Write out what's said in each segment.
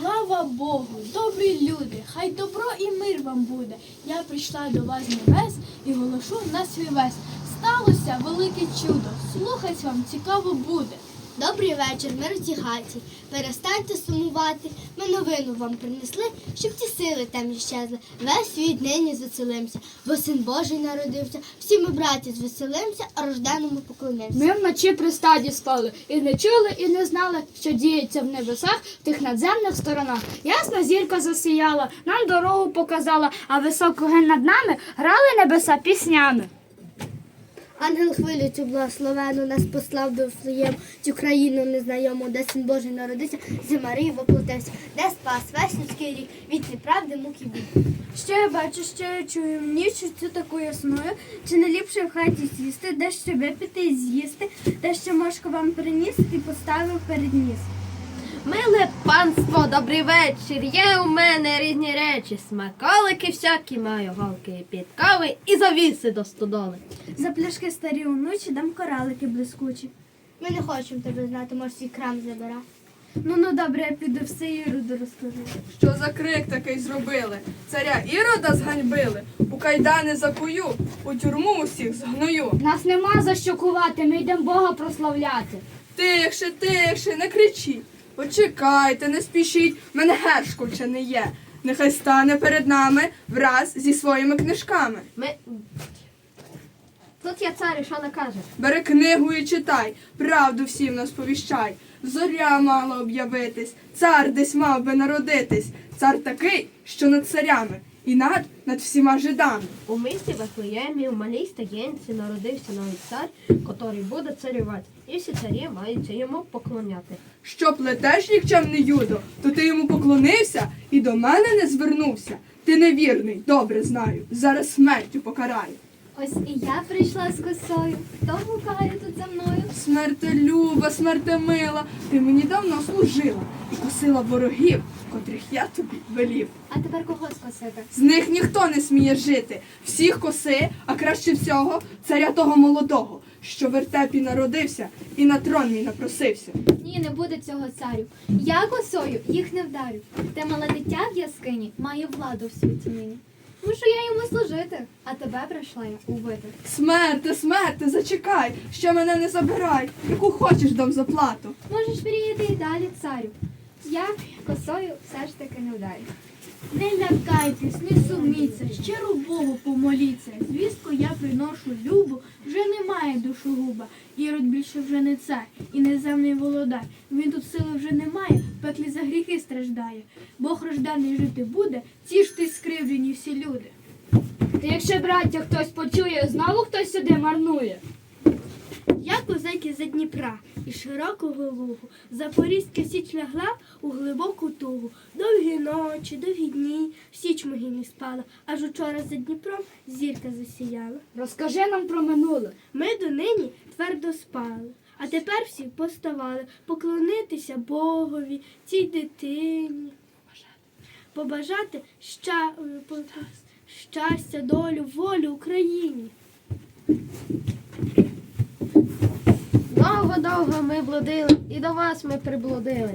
Слава Богу, добрі люди, хай добро і мир вам буде. Я прийшла до вас небес і голосу на свій вес. Сталося велике чудо, слухать вам цікаво буде. Добрий вечір, ми хаті. Перестаньте сумувати. Ми новину вам принесли, щоб ті сили темні щезли. Весь світ нині звеселимся, бо син Божий народився. Всі ми, браті, звеселимся, а рожденому поклонимся. Ми вночі при стаді спали і не чули, і не знали, що діється в небесах в тих надземних сторонах. Ясна зірка засіяла, нам дорогу показала, а високо ген над нами грали небеса піснями. Ангел хвилю цю благословену нас послав до Вифлеєм, цю країну незнайому, де син Божий народився, за Марії воплотився, де спас весь людський рік від неправди муки бід. Що я бачу, що я чую, ніч цю таку ясною, чи не ліпше в хаті сісти, де що випити і з'їсти, де що мошко вам приніс і поставив перед ніс. Миле панство, добрий вечір. Є у мене різні речі. Смаколики всякі маю, голки під кави і завіси до стодоли. За пляшки старі онучі дам коралики блискучі. Ми не хочемо тебе знати, можеш свій крам забирати. Ну ну добре, я піду все Іроду розкажу. Що за крик такий зробили? Царя Ірода зганьбили, у кайдани закую, у тюрму усіх згною. Нас нема за що кувати, ми йдемо Бога прославляти. Тихше, тихше, не кричіть. Почекайте, не спішіть, мене гершковче не є. Нехай стане перед нами враз зі своїми книжками. Ми... Тут я цар, і що накаже? Бери книгу і читай, правду всім нас повіщай. Зоря мала об'явитись, цар десь мав би народитись. Цар такий, що над царями, і над, над всіма жидами. У місті Вифлеємі, в малій стаєнці народився новий цар, котрий буде царювати. І всі царі маються йому поклоняти. Що плетеш, нікчемний юдо, то ти йому поклонився і до мене не звернувся. Ти невірний, добре знаю. Зараз смертю покараю. Ось і я прийшла з косою. Хто гукає тут за мною? Смерте люба, смерте мила, ти мені давно служила і косила ворогів, котрих я тобі велів. А тепер кого скосити? З них ніхто не сміє жити. Всіх коси, а краще всього царя того молодого, що в вертепі народився і на трон мій напросився. Ні, не буде цього царю. Я косою їх не вдарю. Те мале дитя в яскині має владу в світі нині. Мушу я йому служити, а тебе прийшла я убити. Смерти, смерте, зачекай, ще мене не забирай, яку хочеш дам заплату. Можеш мріяти і далі, царю. Я косою все ж таки не вдарю. Не лякайтесь, не суміться, щиро Богу помоліться. Звістку я приношу любу, вже немає душогуба. Ірод більше вже не цар і неземний володар. Він тут сили вже не має, в пеклі за гріхи страждає. Бог рожданий жити буде, ці ж ти скривджені всі люди. Та якщо, браття, хтось почує, знову хтось сюди марнує. Козаки за Дніпра і широкого лугу. Запорізька січ лягла у глибоку тугу. Довгі ночі, довгі дні, січ могильні спала, аж учора за Дніпром зірка засіяла. Розкажи нам про минуле. Ми донині твердо спали, а тепер всі поставали поклонитися Богові, цій дитині, побажати ща... щастя, долю, волю Україні. Довго-довго ми блудили, і до вас ми приблудили.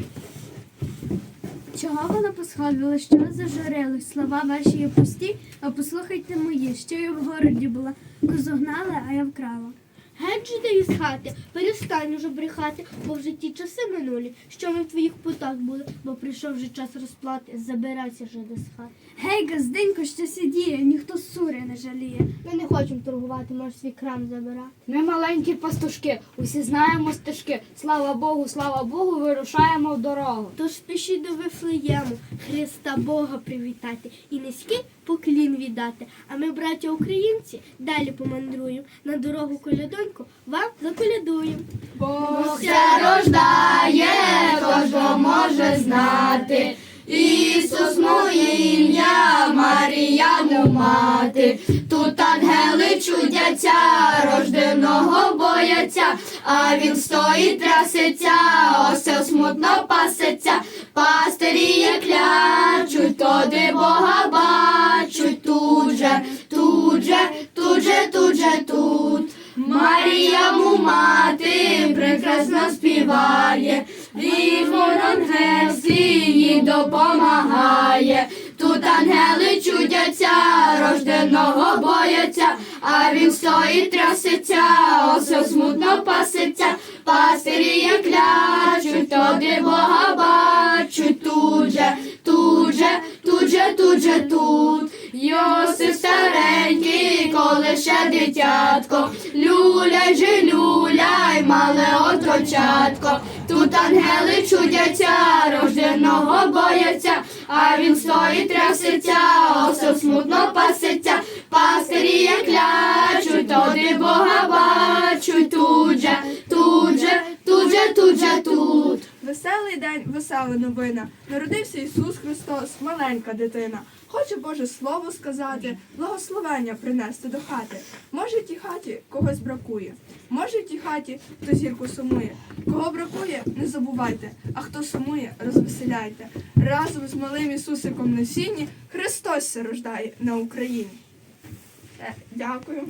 Чого ви напосходили, що ви зажурили? Слова ваші пусті, а послухайте мої, що я в городі була. Козу гнали, а я вкрала. Геть же ти із хати, перестань уже брехати, бо вже ті часи минулі, що ми в твоїх путах були, бо прийшов вже час розплати, забирайся вже до хати. Гей, газденько, що сидіє, ніхто сури не жаліє. Ми не хочемо торгувати, можеш свій крам забирати. Ми маленькі пастушки, усі знаємо стежки. Слава Богу, слава Богу, вирушаємо в дорогу. Тож спішіть до Вифлеєму, Христа Бога привітати і низький поклін віддати. А ми, браття українці, далі помандруємо, на дорогу колядоньку вам заколядуємо. Бог рождає, хто ж може знати. Ісус моє ім'я, Марія му мати. Тут ангели чудяться, рожденого бояться, а він стоїть трясеться, осел смутно пасеться, пастирі клячуть, тоді Бога бачуть тут же, тут. Марія му мати прекрасно співає, і ангельський їй допомагає. Тут ангели чудяться, рожденого бояться, а він стоїть трясеться, осел смутно паситься, дитятко, люляй же, люляй, мале отрочатко. Тут ангели чудяться, рожденого бояться, а він стоїть трясеться, осел смутно весела новина. Народився Ісус Христос, маленька дитина. Хоче Боже Слово сказати, благословення принести до хати. Може, тій хаті когось бракує. Може, в тій хаті хто зірку сумує. Кого бракує, не забувайте, а хто сумує, розвеселяйте. Разом з малим Ісусиком на сіні Христос рождає на Україні. Е, Дякую.